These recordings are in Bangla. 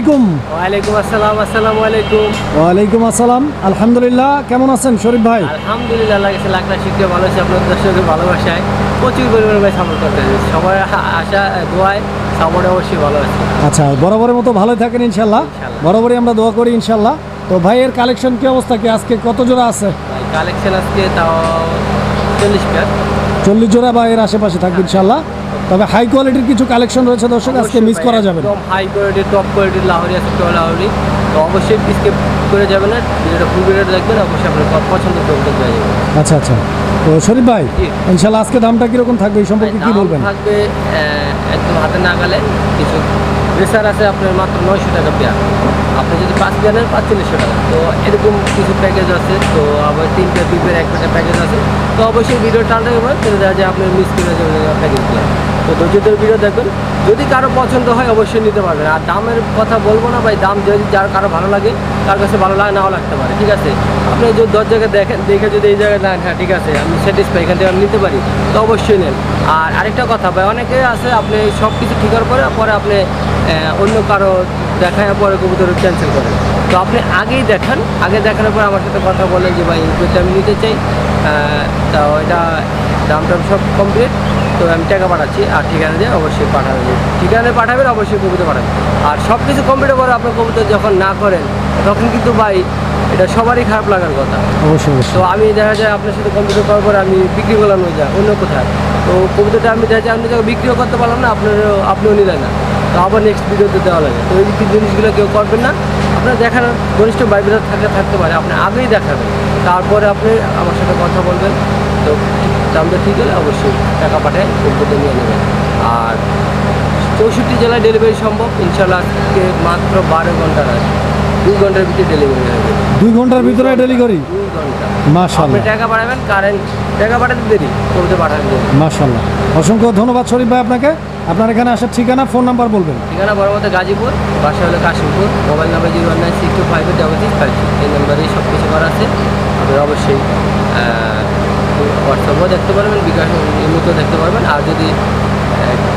আলাইকুম। ওয়ালাইকুম আসসালাম আসসালামু আলাইকুম। ওয়ালাইকুম আসসালাম। আলহামদুলিল্লাহ কেমন আছেন শরীফ ভাই? আলহামদুলিল্লাহ কাছে লাখ লাখ শিখতে ভালো আছে আপনার দর্শকের ভালোবাসায়। প্রচুর পরিমাণে ভাই সাপোর্ট করতে। সবাই আশা দোয়ায় সাপোর্ট অবশ্যই ভালো আছে। আচ্ছা বরাবরের মতো ভালো থাকেন ইনশাল্লাহ। বরাবরই আমরা দোয়া করি ইনশাল্লাহ। তো ভাইয়ের কালেকশন কি অবস্থা কি? আজকে কত জোড়া আছে? ভাই কালেকশন আজকে তাও চল্লিশ পেয়ার চল্লিশ জোড়া বা এর আশেপাশে থাকবে ইনশাল্লাহ। তবে হাই কোয়ালিটির কিছু কালেকশন রয়েছে দর্শক আজকে মিস করা যাবে একদম হাই কোয়ালিটি টপ কোয়ালিটির লাহরি আছে তো লাহরি। তো অবশ্যই স্কিপ করে যাবে না যেটা ফুল ভিডিও দেখবেন অবশ্যই আপনার পছন্দ করতে পেয়ে যাবেন আচ্ছা আচ্ছা। তো শরীফ ভাই জি। ইনশাল্লাহ আজকে দামটা কীরকম থাকবে এই সম্পর্কে কি বলবেন? থাকবে একদম হাতে না গেলে কিছু প্রেসার আছে আপনার মাত্র নয়শো টাকা পেয়ার। আপনি যদি পাঁচ পেয়ার পাঁচ পাঁচচল্লিশশো টাকা, তো এরকম কিছু প্যাকেজ আছে, তো আবার তিন পেয়ার দুই পেয়ার এক পেয়ার প্যাকেজ আছে, তো অবশ্যই ভিডিও হবে, তাহলে দেখা যায় আপনি মিস করে যাবেন প্যাকেজগুলো তো ধৈর্যদের ভিডিও দেখবেন যদি কারও পছন্দ হয় অবশ্যই নিতে পারবেন। আর দামের কথা বলব না ভাই, দাম যদি যার কারও ভালো লাগে, তার কাছে ভালো লাগে, নাও লাগতে পারে, ঠিক আছে? আপনি যদি দশ জায়গায় দেখেন, দেখে যদি এই জায়গায় নেন হ্যাঁ ঠিক আছে, আমি স্যাটিসফাই এখান থেকে নিতে পারি, তো অবশ্যই নেন। আর আরেকটা কথা ভাই, অনেকে আছে, আপনি সব কিছু ঠিক হওয়ার পরে পরে আপনি অন্য কারও দেখায় পরে কবুতর ক্যান্সেল করেন তো আপনি আগেই দেখান। আগে দেখানোর পর আমার সাথে কথা বলেন যে ভাই ইনকুইটা আমি নিতে চাই। তো এটা দাম টাম সব কমপ্লিট তো আমি টাকা পাঠাচ্ছি। আর ঠিকানা দিয়ে অবশ্যই পাঠাবেন। ঠিকানায় পাঠাবেন অবশ্যই কবিতা পাঠাবেন। আর সব কিছু কমপ্লিট করে আপনার কবিতা যখন না করেন তখন কিন্তু ভাই এটা সবারই খারাপ লাগার কথা। অবশ্যই অবশ্যই। তো আমি দেখা যায় আপনার সাথে কম্পিউটার করার পরে আমি বিক্রি করলাম ওই যা অন্য কোথায়। তো কবিতাটা আমি দেখা যায় অন্য জায়গায় বিক্রিও করতে পারলাম না আপনারও আপনিও নিলেন না। তো আবার নেক্সট ভিডিওতে দেওয়া লাগে তো এই জিনিসগুলো কেউ করবেন না। আপনার দেখার ঘনিষ্ঠ বাইবেল থাকলে থাকতে পারে, আপনি আগেই দেখাবেন। তারপরে আপনি আমার সাথে কথা বলবেন। তো দামটা ঠিক হলে অবশ্যই টাকা পাঠায় কবিতা নিয়ে নেবেন। আর চৌষট্টি জেলায় ডেলিভারি সম্ভব ইনশাল্লাহ আজকে মাত্র বারো ঘণ্টার আছে দুই ঘণ্টার ভিতরে ডেলিভারি যাবে। দুই ঘণ্টার ভিতরে ডেলিভারি ঘণ্টা মাশাল্লাহ আপনি টাকা পাঠাবেন কারেন্ট টাকা পাঠাতে দেরি করতে পাঠাবেন দেরি। মাশাল্লাহ অসংখ্য ধন্যবাদ শরীফ ভাই আপনাকে। আপনার এখানে আসার ঠিকানা ফোন নাম্বার বলবেন। ঠিকানা বড়মতে গাজীপুর বাসা হলো Kashimpur mobile number zero one nine six two five double six five এই নাম্বারেই সব কিছু করা আছে। আপনারা অবশ্যই হোয়াটসঅ্যাপও দেখতে পারবেন বিকাশ ইমুতেও দেখতে পারবেন। আর যদি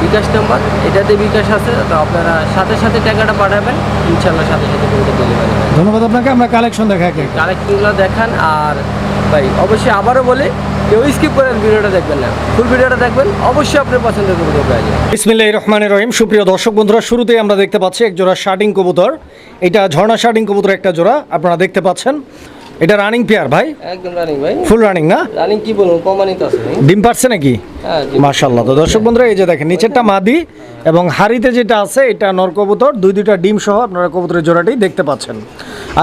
বিকাশ নাম্বার এটাতে বিকাশ আছে তো আপনারা সাথে সাথে টাকাটা পাঠাবেন ইনশাল্লাহ সাথে সাথে কবিতা ডেলিভারি হবে। ধন্যবাদ আপনাকে আমরা কালেকশন দেখা একে একে। দেখান আর ভাই অবশ্যই আবারও বলে কেউ স্কিপ করেন ভিডিওটা দেখবেন না। ফুল ভিডিওটা দেখবেন অবশ্যই আপনার পছন্দের রহমানের রহিম। সুপ্রিয় দর্শক বন্ধুরা শুরুতেই আমরা দেখতে পাচ্ছি এক জোড়া শার্টিং কবুতর। এটা ঝর্ণা শার্টিং কবুতর একটা জোড়া আপনারা দেখতে পাচ্ছেন। এটা রানিং পেয়ার ভাই? একদম রানিং ভাই। ফুল রানিং না? রানিং কি বলব প্রমাণিত আছে ডিম পারছে নাকি? হ্যাঁ জি। তো দর্শক বন্ধুরা এই যে দেখেন নিচেরটা মাদি এবং হাড়িতে যেটা আছে এটা নর কবুতর দুই দুইটা ডিম সহ আপনারা কবুতরের জোড়াটি দেখতে পাচ্ছেন।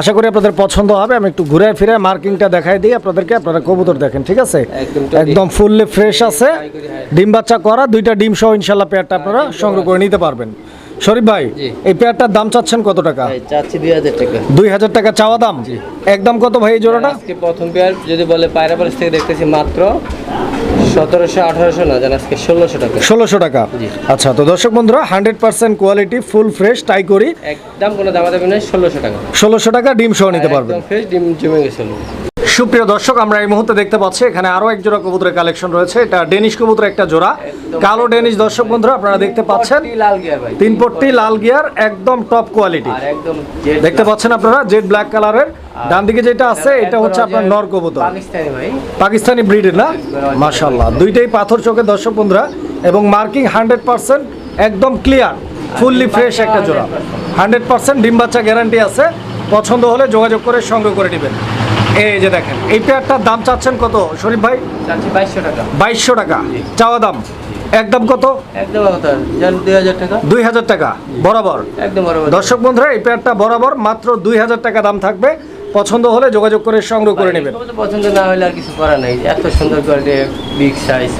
আশা করি আপনাদের পছন্দ হবে। আমি একটু ঘুরে ফিরে মার্কিংটা দেখাই দিই আপনাদেরকে। আপনারা কবুতর দেখেন ঠিক আছে? একদম ফুললি ফ্রেশ আছে। ডিম বাচ্চা করা দুইটা ডিম সহ ইনশাল্লাহ পেয়ারটা আপনারা সংগ্রহ করে নিতে পারবেন। শরীফ ভাই এই পেয়ারটার দাম চাচ্ছেন কত টাকা? চাচ্ছি দুই হাজার টাকা। দুই হাজার টাকা চাওয়া দাম? একদম কত ভাই এই জোড়াটা? আজকে প্রথম পেয়ার যদি বলে পায়রা পালিশ থেকে দেখতেছি মাত্র সতেরোশো আঠারোশো না জান আজকে ষোলোশো টাকা। ষোলোশো টাকা। আচ্ছা তো দর্শক বন্ধুরা hundred percent quality full fresh টাই করি। একদম কোনো দামা দামি নয় ষোলোশো টাকা। ষোলোশো টাকা ডিম সহ নিতে পারবেন। ফ্রেশ ডিম জমে গেছিল সুপ্রিয় দর্শক আমরা এই মুহূর্তে দেখতে পাচ্ছি এখানে আরও এক জোড়া কবুতরের কালেকশন রয়েছে। এটা ডেনিশ কবুতর একটা জোড়া। কালো ডেনিশ দর্শক বন্ধুরা আপনারা দেখতে পাচ্ছেন। তিন পট্টি লাল গিয়ার একদম টপ কোয়ালিটি দেখতে পাচ্ছেন আপনারা জেড ব্ল্যাক কালারের ডান দিকে যেটা আছে এটা হচ্ছে আপনার নর কবুতর। পাকিস্তানি ব্রিডের না? মাশাল্লাহ দুইটাই পাথর চোখে দর্শক বন্ধুরা এবং মার্কিং হান্ড্রেড পার্সেন্ট একদম ক্লিয়ার ফুললি ফ্রেশ একটা জোড়া। হান্ড্রেড পার্সেন্ট ডিম বাচ্চা গ্যারান্টি আছে। পছন্দ হলে যোগাযোগ করে সংগ্রহ করে নেবেন। এই যে দেখেন এই পেয়ারটার দাম চাচ্ছেন কত? শরীফ ভাই? বাইশশো টাকা। বাইশশো টাকা। চাওয়া দাম? একদম কত? একদম দুই হাজার টাকা। দুই হাজার টাকা বরাবর। একদম বরাবর। দর্শক বন্ধুরা এই পেয়ারটা বরাবর মাত্র দুই হাজার টাকা দাম থাকবে। পছন্দ হলে যোগাযোগ করে সংগ্রহ করে নেবেন। পছন্দ না হলে আর কিছু করার নাই। এত সুন্দর কোয়ালিটি বিগ সাইজ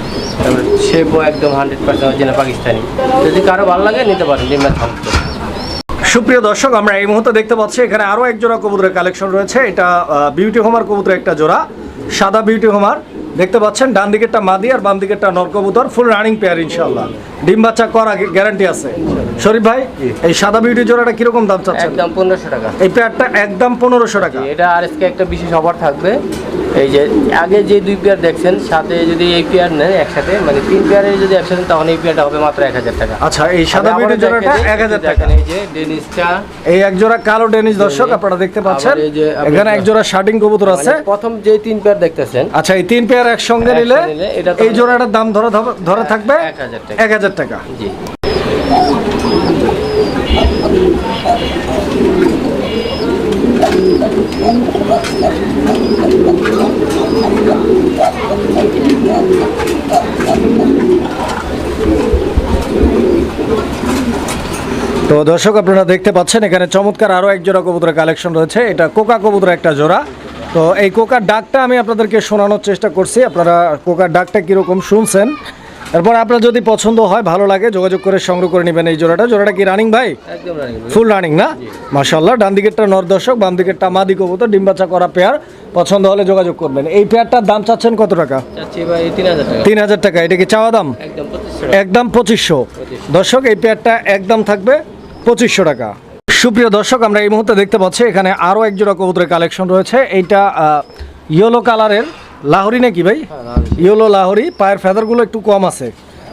তারপরে শেপও একদম হান্ড্রেড পার্সেন্ট পাকিস্তানি। যদি কারও ভালো লাগে নিতে পারেন ডিমটা থামতো সুপ্রিয় দর্শক, আমরা এই মুহূর্তে দেখতে পাচ্ছি এখানে আরও এক জোড়া কবুতরের কালেকশন রয়েছে। এটা বিউটি হোমার কবুতরের একটা জোড়া, সাদা বিউটি হোমার দেখতে পাচ্ছেন ডান দিকেরটা মাদি আর বাম দিকেরটা নর কবুতর ফুল রানিং পেয়ার ইনশাল্লাহ ডিম বাচ্চা করা গ্যারান্টি আছে। শরীফ ভাই এই সাদা বিউটি জোড়াটা কীরকম দাম চাচ্ছেন? একদম পনেরোশো টাকা। এই পেয়ারটা একদম পনেরোশো টাকা। এটা আর এসকে একটা বিশেষ অফার থাকবে। এই যে আগে যে দুই পেয়ার দেখছেন সাথে যদি এই পেয়ার নেন একসাথে মানে তিন পেয়ারে যদি একসাথে তখন এই পেয়ারটা হবে মাত্র এক হাজার টাকা। আচ্ছা এই সাদা বিউটি জোড়াটা এক হাজার টাকা। এই যে ডেনিসটা। এই এক জোড়া কালো ডেনিস দর্শক আপনারা দেখতে পাচ্ছেন। এই যে এখানে এক জোড়া শার্টিং কবুতর আছে। মানে প্রথম যে তিন পেয়ার দেখতেছেন আচ্ছা এই তিন পেয়ার একসঙ্গে নিলে এই জোড়াটার দাম ধরে ধরে থাকবে এক হাজার টাকা। এক হাজার টাকা। তো দর্শক আপনারা দেখতে পাচ্ছেন এখানে চমৎকার আরও এক জোড়া কবুতরের কালেকশন রয়েছে। এটা কোকা কবুতরের একটা জোড়া। তো এই কোকার ডাকটা আমি আপনাদেরকে শোনানোর চেষ্টা করছি। আপনারা কোকার ডাকটা কীরকম শুনছেন এরপর আপনার যদি পছন্দ হয় ভালো লাগে যোগাযোগ করে সংগ্রহ করে নেবেন এই জোড়াটা। জোড়াটা কি রানিং ভাই? একদম রানিং ফুল রানিং না? মাশাল্লাহ ডান দিকেরটা নর দর্শক বাম দিকেরটা মাদি কবুতর ডিম বাচ্চা করা পেয়ার পছন্দ হলে যোগাযোগ করবেন। এই পেয়ারটার দাম চাচ্ছেন কত টাকা? তিন হাজার টাকা। এটা কি চাওয়া দাম? একদম পঁচিশশো একদম পঁচিশশো। দর্শক এই পেয়ারটা একদম থাকবে পঁচিশশো টাকা। সুপ্রিয় দর্শক আমরা এই মুহূর্তে দেখতে পাচ্ছি এখানে আরও এক জোড়া কবুতরের কালেকশন রয়েছে। এইটা ইয়েলো কালারের লাহরি নাকি ভাই? ইয়েলো লাহরি পায়ের ফেদারগুলো একটু কম আছে।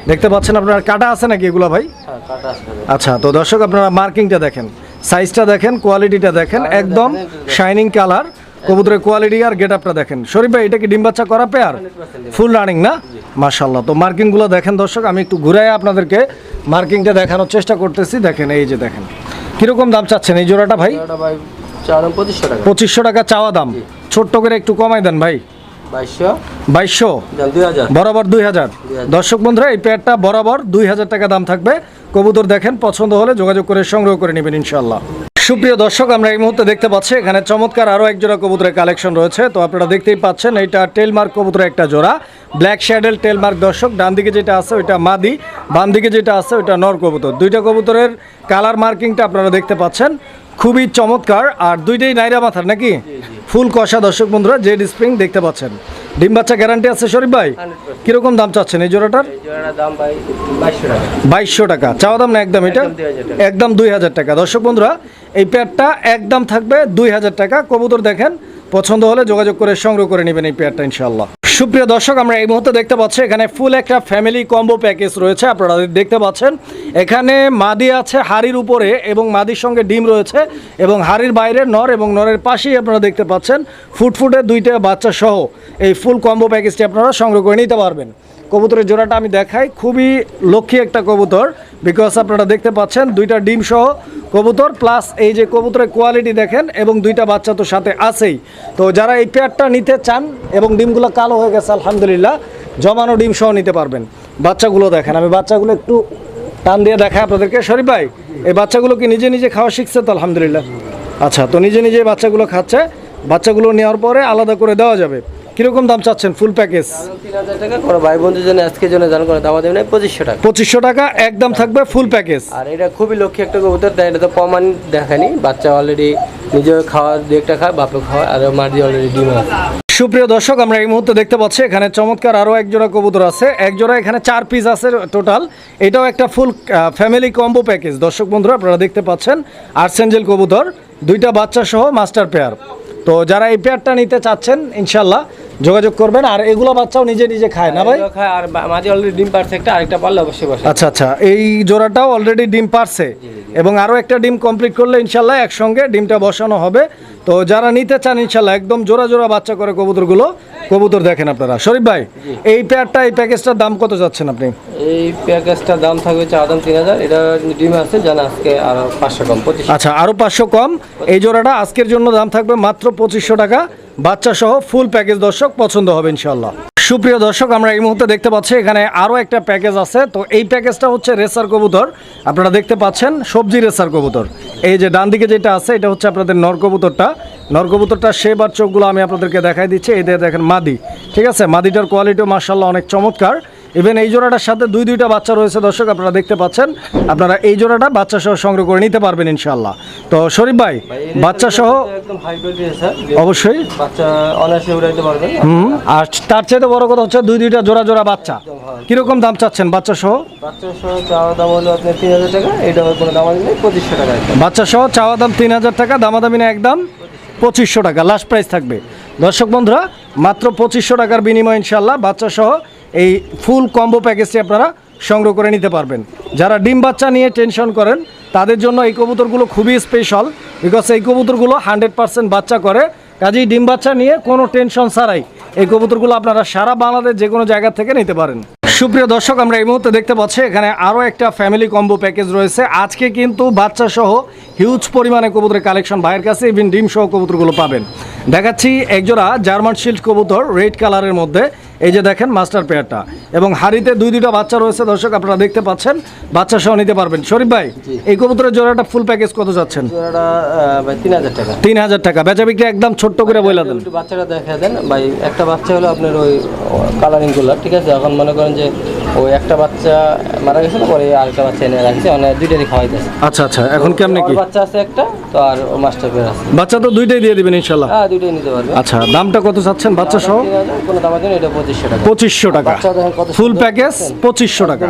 দেখতে পাচ্ছেন আপনার কাটা আছে নাকি এগুলো ভাই? হ্যাঁ আসবে আচ্ছা তো দর্শক আপনারা মার্কিংটা দেখেন। সাইজটা দেখেন কোয়ালিটিটা দেখেন একদম শাইনিং কালার কবুতরের কোয়ালিটি আর গেট আপটা দেখেন। শরীফ ভাই এটা কি ডিম বাচ্চা করা পেয়ার ফুল রানিং না? মাশাল্লাহ তো মার্কিংগুলো দেখেন দর্শক আমি একটু ঘুরাই আপনাদেরকে মার্কিংটা দেখানোর চেষ্টা করতেছি। দেখেন এই যে দেখেন। কীরকম দাম চাচ্ছেন এই জোড়াটা ভাই? ভাই পঁচিশশো টাকা। চাওয়া দাম। ছোট্ট করে একটু কমাই দেন ভাই। বাইশশো। বরাবর দুই হাজার। দর্শক বন্ধুরা এই পেয়ারটা বরাবর দুই হাজার টাকা দাম থাকবে। কবুতর দেখেন পছন্দ হলে যোগাযোগ করে সংগ্রহ করে নেবেন ইনশাল্লাহ সুপ্রিয় দর্শক আমরা এই মুহূর্তে দেখতে পাচ্ছি এখানে চমৎকার আরও এক জোড়া কবুতরের কালেকশন রয়েছে। তো আপনারা দেখতেই পাচ্ছেন এইটা টেলমার্ক কবুতরের একটা জোড়া। ব্ল্যাক শ্যাডেল টেলমার্ক দর্শক ডান দিকে যেটা আছে ওইটা মাদি বাম দিকে যেটা আছে ওইটা নর কবুতর। দুইটা কবুতরের কালার মার্কিংটা আপনারা দেখতে পাচ্ছেন। খুবই চমৎকার আর দুইটাই নাইরা মাথার নাকি? ফুল কষা দর্শক বন্ধুরা জেড স্প্রিং দেখতে পাচ্ছেন। ডিম বাচ্চা গ্যারান্টি আছে শরীফ ভাই? 100% কীরকম দাম চাচ্ছেন এই জোড়াটার? বাইশশো টাকা। চাওয়া দাম না একদম এটা? একদম 2000 টাকা। একদম দুই হাজার টাকা। দর্শক বন্ধুরা এই প্যাডটা একদম থাকবে দুই হাজার টাকা। কবুতর দেখেন পছন্দ হলে যোগাযোগ করে সংগ্রহ করে নেবেন এই প্যাডটা ইনশাল্লাহ সুপ্রিয় দর্শক, আমরা এই মুহূর্তে দেখতে পাচ্ছি এখানে ফুল একটা ফ্যামিলি কম্বো প্যাকেজ রয়েছে। আপনারা দেখতে পাচ্ছেন, এখানে মাদি আছে হাড়ির উপরে এবং মাদির সঙ্গে ডিম রয়েছে এবং হাড়ির বাইরে নর এবং নরের পাশেই আপনারা দেখতে পাচ্ছেন, ফুটফুটে দুইটা বাচ্চা সহ এই ফুল কম্বো প্যাকেজটি আপনারা সংগ্রহ করে নিতে পারবেন। কবুতরের জোড়াটা আমি দেখাই। খুবই লক্ষ্মী একটা কবুতর বিকজ আপনারা দেখতে পাচ্ছেন দুইটা ডিম সহ কবুতর প্লাস এই যে কবুতরের কোয়ালিটি দেখেন এবং দুইটা বাচ্চা তো সাথে আছেই। তো যারা এই পেয়ারটা নিতে চান এবং ডিমগুলো কালো হয়ে গেছে, আলহামদুলিল্লাহ, জমানো ডিম সহ নিতে পারবেন। বাচ্চাগুলো দেখেন, আমি বাচ্চাগুলো একটু টান দিয়ে দেখাই আপনাদেরকে। শরীফ ভাই, এই বাচ্চাগুলো কি নিজে নিজে খাওয়া শিখছে তো? আলহামদুলিল্লাহ। আচ্ছা তো নিজে নিজে বাচ্চাগুলো খাচ্ছে। বাচ্চাগুলো নেওয়ার পরে আলাদা করে দেওয়া যাবে। কীরকম দাম চাচ্ছেন ফুল প্যাকেজ? তিন হাজার টাকা কোনো ভাই বন্ধুর জন্য আজকের জন্য জান করে। দামা দেবেন পঁচিশশো টাকা। পঁচিশশো টাকা একদম থাকবে ফুল প্যাকেজ। আর এটা খুবই লক্ষ্মী একটা কবুতর তাই এটা তো প্রমাণ দেখানি বাচ্চা অলরেডি নিজে খাওয়া দু একটা খায় বাপে খাওয়ায় আর মার দিয়ে অলরেডি ডিম আছে। সুপ্রিয় দর্শক আমরা এই মুহূর্তে দেখতে পাচ্ছি এখানে চমৎকার আরও একজোড়া কবুতর আছে। একজোড়া এখানে চার পিস আছে টোটাল এটাও একটা ফুল ফ্যামিলি কম্বো প্যাকেজ দর্শক বন্ধুরা আপনারা দেখতে পাচ্ছেন আর্সেঞ্জেল কবুতর দুইটা বাচ্চা সহ মাস্টার পেয়ার তো যারা এই পেয়ারটা নিতে চাচ্ছেন ইনশাল্লাহ যোগাযোগ করবেন আর এগুলো বাচ্চাও নিজে নিজে খায় না ভাই? খায় আর মাঝে অলরেডি ডিম পারছে একটা আরেকটা পারলে অবশ্যই বসে। আচ্ছা আচ্ছা এই জোড়াটাও অলরেডি ডিম পারছে। এবং আরও একটা ডিম কমপ্লিট করলে ইনশাল্লাহ একসঙ্গে ডিমটা বসানো হবে। তো যারা নিতে চান ইনশাল্লাহ একদম জোড়া জোড়া বাচ্চা করে কবুতরগুলো কবুতর দেখেন আপনারা। শরীফ ভাই এই পেয়ারটা এই প্যাকেজটার দাম কত যাচ্ছেন আপনি? এই প্যাকেজটার দাম থাকবে চা দাম তিন হাজার। এটা ডিম আছে জানা আজকে আর পাঁচশো কম আচ্ছা আরও পাঁচশো কম। এই জোড়াটা আজকের জন্য দাম থাকবে মাত্র পঁচিশশো টাকা। বাচ্চা সহ ফুল প্যাকেজ দর্শক পছন্দ হবে ইনশাল্লাহ সুপ্রিয় দর্শক, আমরা এই মুহূর্তে দেখতে পাচ্ছি এখানে আরও একটা প্যাকেজ আছে। তো এই প্যাকেজটা হচ্ছে রেসার কবুতর। আপনারা দেখতে পাচ্ছেন সবজি রেসার কবুতর। এই যে ডান দিকে যেটা আছে, এটা হচ্ছে আপনাদের নরকবুতরটা কবুতরটা। নর কবুতরটা শেপ চোখগুলো আমি আপনাদেরকে দেখাই দিচ্ছি। এদের দেখেন মাদি। ঠিক আছে? মাদিটার কোয়ালিটিও মার্শাল্লাহ অনেক চমৎকার। ইভেন এই জোড়াটার সাথে দুই দুইটা বাচ্চা রয়েছে দর্শক আপনারা দেখতে পাচ্ছেন। আপনারা এই জোড়াটা বাচ্চা সহ সংগ্রহ করে নিতে পারবেন ইনশাল্লাহ তো শরীফ ভাই বাচ্চা সহ অবশ্যই। হুম আর তার চাইতে বড় কথা হচ্ছে দুই দুইটা জোড়া জোড়া বাচ্চা। কীরকম দাম চাচ্ছেন বাচ্চা সহ? বাচ্চা সহ চাওয়া দাম তিন হাজার টাকা দামাদামি না একদম। পঁচিশশো টাকা লাস্ট প্রাইস থাকবে। দর্শক বন্ধুরা মাত্র পঁচিশশো টাকার বিনিময় ইনশাল্লাহ বাচ্চা সহ এই ফুল কম্বো প্যাকেজটি আপনারা সংগ্রহ করে নিতে পারবেন। যারা ডিম বাচ্চা নিয়ে টেনশন করেন, তাদের জন্য এই কবুতরগুলো খুবই স্পেশাল বিকজ এই কবুতরগুলো হান্ড্রেড পার্সেন্ট বাচ্চা করে। কাজেই ডিম বাচ্চা নিয়ে কোনো টেনশন ছাড়াই এই কবুতরগুলো আপনারা সারা বাংলাদেশ যে কোনো জায়গা থেকে নিতে পারেন। সুপ্রিয় দর্শক, আমরা এই মুহূর্তে দেখতে পাচ্ছি, এখানে আরও একটা ফ্যামিলি কম্বো প্যাকেজ রয়েছে। আজকে কিন্তু বাচ্চা সহ হিউজ পরিমাণে কবুতরের কালেকশন ভাইয়ের কাছে ইভিন ডিম সহ কবুতরগুলো পাবেন। দেখাচ্ছি একজোড়া জার্মান শিল্ড কবুতর রেড কালারের মধ্যে। এই যে দেখেন মাস্টার পেয়ারটা। এবং হাড়িতে দুই দুইটা বাচ্চা রয়েছে দর্শক আপনারা দেখতে পাচ্ছেন বাচ্চা সহ নিতে পারবেন। শরীফ ভাই এই কবুতরের জোড়াটা ফুল প্যাকেজ কত যাচ্ছেন? ভাই তিন হাজার টাকা। তিন হাজার টাকা। বেচা বিক্রি একদম ছোট্ট করে বইলা দেন। বাচ্চাটা দেখা দেন। ভাই একটা বাচ্চা হলো আপনার ওই কালারিংগুলা ঠিক আছে? এখন মনে করেন যে ওই একটা বাচ্চা মারা গেছে পরে আরেকটা বাচ্চা এনে রাখছে মানে দুইটারই খাওয়াইতেছে। আচ্ছা আচ্ছা এখন কেমনে কি? বাচ্চা আছে একটা তো আর মাস্টার পেয়ার আছে। বাচ্চা তো দুইটাই দিয়ে দিবেন ইনশাল্লাহ হ্যাঁ দুইটাই নিতে পারবে। আচ্ছা দামটা কত চাচ্ছেন বাচ্চা সহ? কোনো দামের জন্য এটা পঁচিশশো টাকা। পঁচিশশো টাকা। ফুল প্যাকেজ পঁচিশশো টাকা।